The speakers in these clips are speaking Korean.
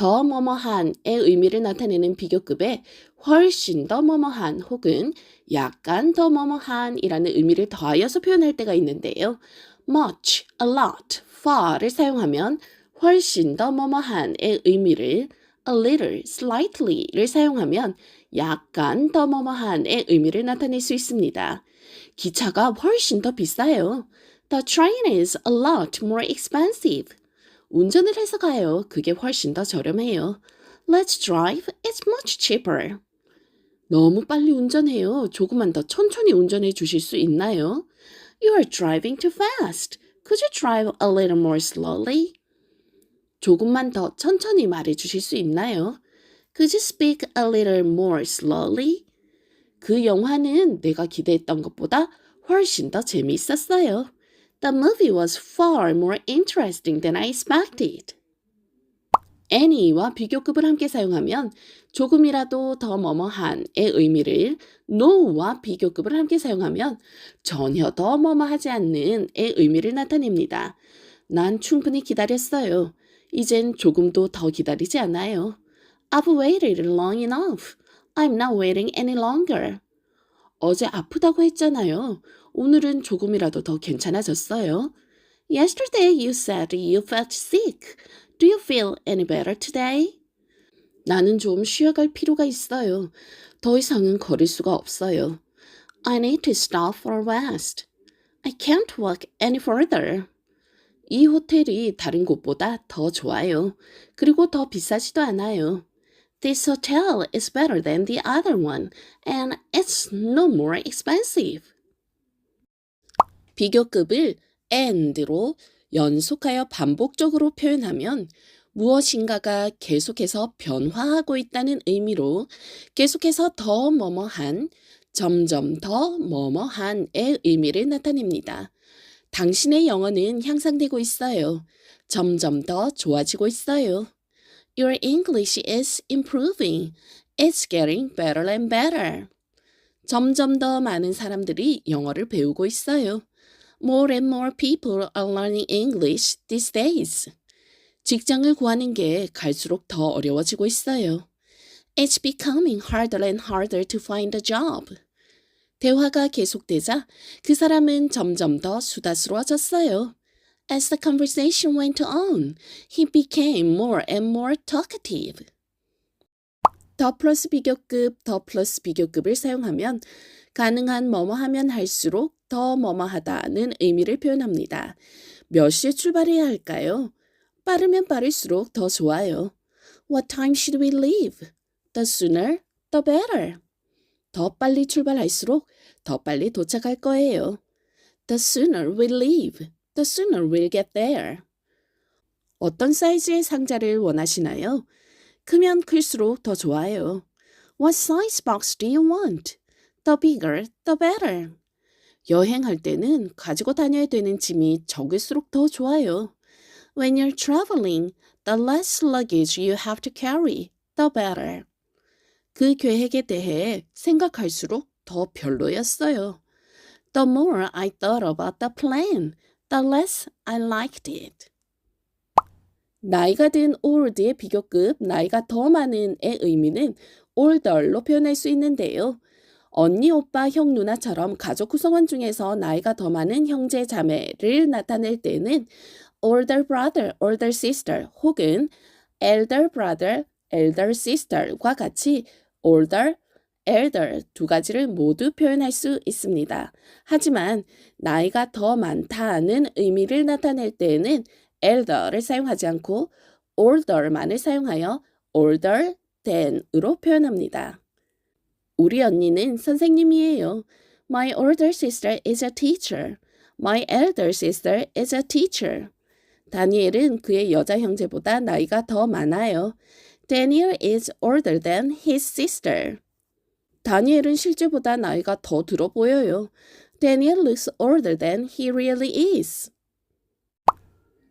더 뭐뭐한의 의미를 나타내는 비교급에 훨씬 더 뭐뭐한 혹은 약간 더 뭐뭐한이라는 의미를 더하여서 표현할 때가 있는데요. much, a lot, far를 사용하면 훨씬 더 뭐뭐한의 의미를 a little, slightly를 사용하면 약간 더 뭐뭐한의 의미를 나타낼 수 있습니다. 기차가 훨씬 더 비싸요. The train is a lot more expensive. 운전을 해서 가요. 그게 훨씬 더 저렴해요. Let's drive. It's much cheaper. 너무 빨리 운전해요. 조금만 더 천천히 운전해 주실 수 있나요? You are driving too fast. Could you drive a little more slowly? 조금만 더 천천히 말해 주실 수 있나요? Could you speak a little more slowly? 그 영화는 내가 기대했던 것보다 훨씬 더 재미있었어요. The movie was far more interesting than I expected. any와 비교급을 함께 사용하면 조금이라도 더 뭐뭐한의 의미를 no와 비교급을 함께 사용하면 전혀 더 뭐뭐하지 않는 의 의미를 나타냅니다. 난 충분히 기다렸어요. 이젠 조금도 더 기다리지 않아요. I've waited long enough. I'm not waiting any longer. 어제 아프다고 했잖아요. 오늘은 조금이라도 더 괜찮아졌어요. Yesterday you said you felt sick. Do you feel any better today? 나는 좀 쉬어갈 필요가 있어요. 더 이상은 걸을 수가 없어요. I need to stop for a rest. I can't walk any further. 이 호텔이 다른 곳보다 더 좋아요. 그리고 더 비싸지도 않아요. This hotel is better than the other one, and it's no more expensive. 비교급을 and로 연속하여 반복적으로 표현하면 무엇인가가 계속해서 변화하고 있다는 의미로 계속해서 더 뭐뭐한, 점점 더 뭐뭐한의 의미를 나타냅니다. 당신의 영어는 향상되고 있어요. 점점 더 좋아지고 있어요. Your English is improving. It's getting better and better. 점점 더 많은 사람들이 영어를 배우고 있어요. More and more people are learning English these days. 직장을 구하는 게 갈수록 더 어려워지고 있어요. It's becoming harder and harder to find a job. 대화가 계속되자 그 사람은 점점 더 수다스러워졌어요. As the conversation went on, he became more and more talkative. 더 플러스 비교급, 더 플러스 비교급을 사용하면 가능한 뭐뭐 하면 할수록 더 뭐뭐 하다는 의미를 표현합니다. 몇 시에 출발해야 할까요? 빠르면 빠를수록 더 좋아요. What time should we leave? The sooner, the better. 더 빨리 출발할수록 더 빨리 도착할 거예요. The sooner we leave, the sooner we'll get there. 어떤 사이즈의 상자를 원하시나요? 크면 클수록 더 좋아요. What size box do you want? The bigger, the better. 여행할 때는 가지고 다녀야 되는 짐이 적을수록 더 좋아요. When you're traveling, the less luggage you have to carry, the better. 그 계획에 대해 생각할수록 더 별로였어요. The more I thought about the plan, the less I liked it. 나이가 든 old의 비교급 나이가 더 많은의 의미는 older로 표현할 수 있는데요. 언니, 오빠, 형, 누나처럼 가족 구성원 중에서 나이가 더 많은 형제, 자매를 나타낼 때는 older brother, older sister 혹은 elder brother, elder sister과 같이 older, elder 두 가지를 모두 표현할 수 있습니다. 하지만 나이가 더 많다는 의미를 나타낼 때에는 elder를 사용하지 않고 older만을 사용하여 older than으로 표현합니다. 우리 언니는 선생님이에요. My older sister is a teacher. My elder sister is a teacher. 다니엘은 그의 여자 형제보다 나이가 더 많아요. Daniel is older than his sister. 다니엘은 실제보다 나이가 더 들어 보여요. Daniel looks older than he really is.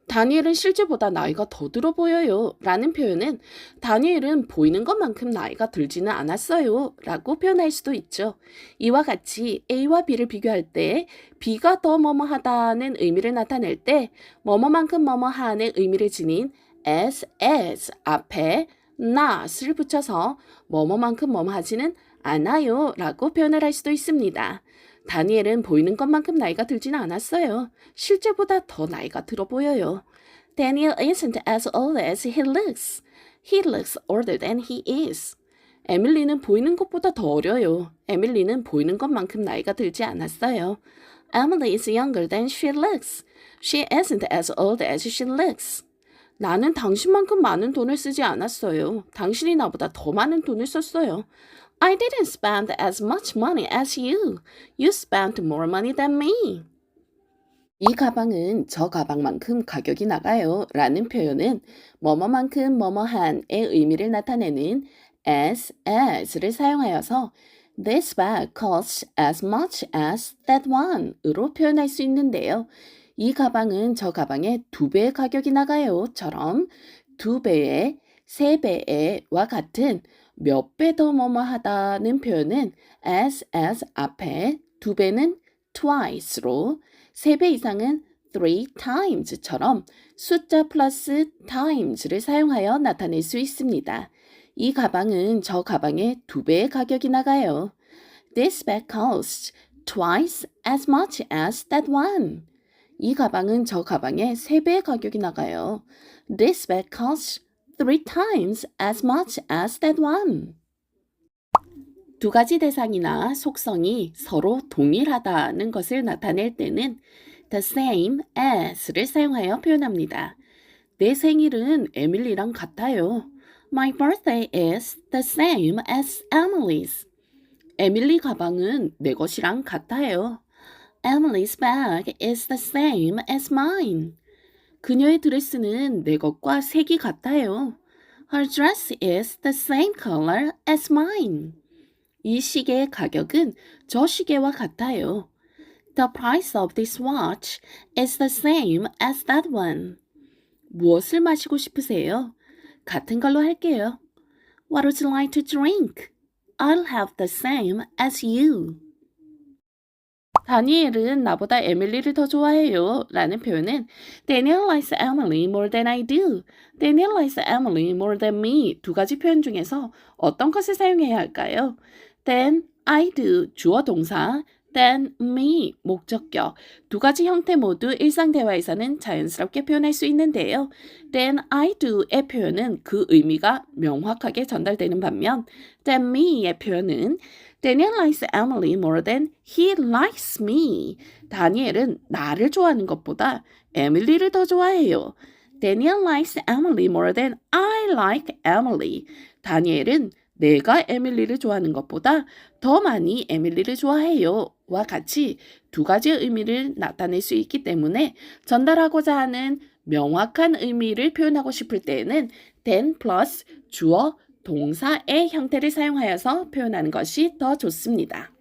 다니엘은 실제보다 나이가 더 들어 보여요. 라는 표현은 다니엘은 보이는 것만큼 나이가 들지는 않았어요. 라고 표현할 수도 있죠. 이와 같이 A와 B를 비교할 때 B가 더 뭐뭐하다는 의미를 나타낼 때 뭐뭐만큼 뭐뭐하는 의미를 지닌 as, as 앞에 not을 붙여서 뭐뭐만큼 뭐뭐 하지는 않아요 라고 표현을 할 수도 있습니다. 다니엘은 보이는 것만큼 나이가 들지는 않았어요. 실제보다 더 나이가 들어 보여요. Daniel isn't as old as he looks. He looks older than he is. 에밀리는 보이는 것보다 더 어려요. 에밀리는 보이는 것만큼 나이가 들지 않았어요. Emily is younger than she looks. She isn't as old as she looks. 나는 당신만큼 많은 돈을 쓰지 않았어요. 당신이 나보다 더 많은 돈을 썼어요. I didn't spend as much money as you. You spent more money than me. 이 가방은 저 가방만큼 가격이 나가요. 라는 표현은 뭐뭐만큼 뭐뭐한의 의미를 나타내는 as, as를 사용하여서 This bag costs as much as that one 으로 표현할 수 있는데요. 이 가방은 저 가방의 두 배의 가격이 나가요.처럼 두 배의, 세 배의와 같은 몇 배 더 뭐뭐하다는 표현은 as, as 앞에 두 배는 twice로 세 배 이상은 three times처럼 숫자 플러스 times를 사용하여 나타낼 수 있습니다. 이 가방은 저 가방의 두 배의 가격이 나가요. This bag costs twice as much as that one. 이 가방은 저 가방의 세 배의 가격이 나가요. This bag costs three times as much as that one. 두 가지 대상이나 속성이 서로 동일하다는 것을 나타낼 때는 the same as를 사용하여 표현합니다. 내 생일은 에밀리랑 같아요. My birthday is the same as Emily's. 에밀리 가방은 내 것이랑 같아요. Emily's bag is the same as mine. 그녀의 드레스는 내 것과 색이 같아요. Her dress is the same color as mine. 이 시계의 가격은 저 시계와 같아요. The price of this watch is the same as that one. 무엇을 마시고 싶으세요? 같은 걸로 할게요. What would you like to drink? I'll have the same as you. 다니엘은 나보다 에밀리를 더 좋아해요. 라는 표현은 Daniel likes Emily more than I do. Daniel likes Emily more than me. 두 가지 표현 중에서 어떤 것을 사용해야 할까요? Then I do 주어 동사, then me 목적격 두 가지 형태 모두 일상 대화에서는 자연스럽게 표현할 수 있는데요. then I do의 표현은 그 의미가 명확하게 전달되는 반면 then me의 표현은 Daniel likes Emily more than he likes me. 다니엘은 나를 좋아하는 것보다 에밀리를 더 좋아해요. Daniel likes Emily more than I like Emily. 다니엘은 내가 에밀리를 좋아하는 것보다 더 많이 에밀리를 좋아해요. 와 같이 두 가지의 의미를 나타낼 수 있기 때문에 전달하고자 하는 명확한 의미를 표현하고 싶을 때에는 then 플러스 주어 동사의 형태를 사용하여서 표현하는 것이 더 좋습니다.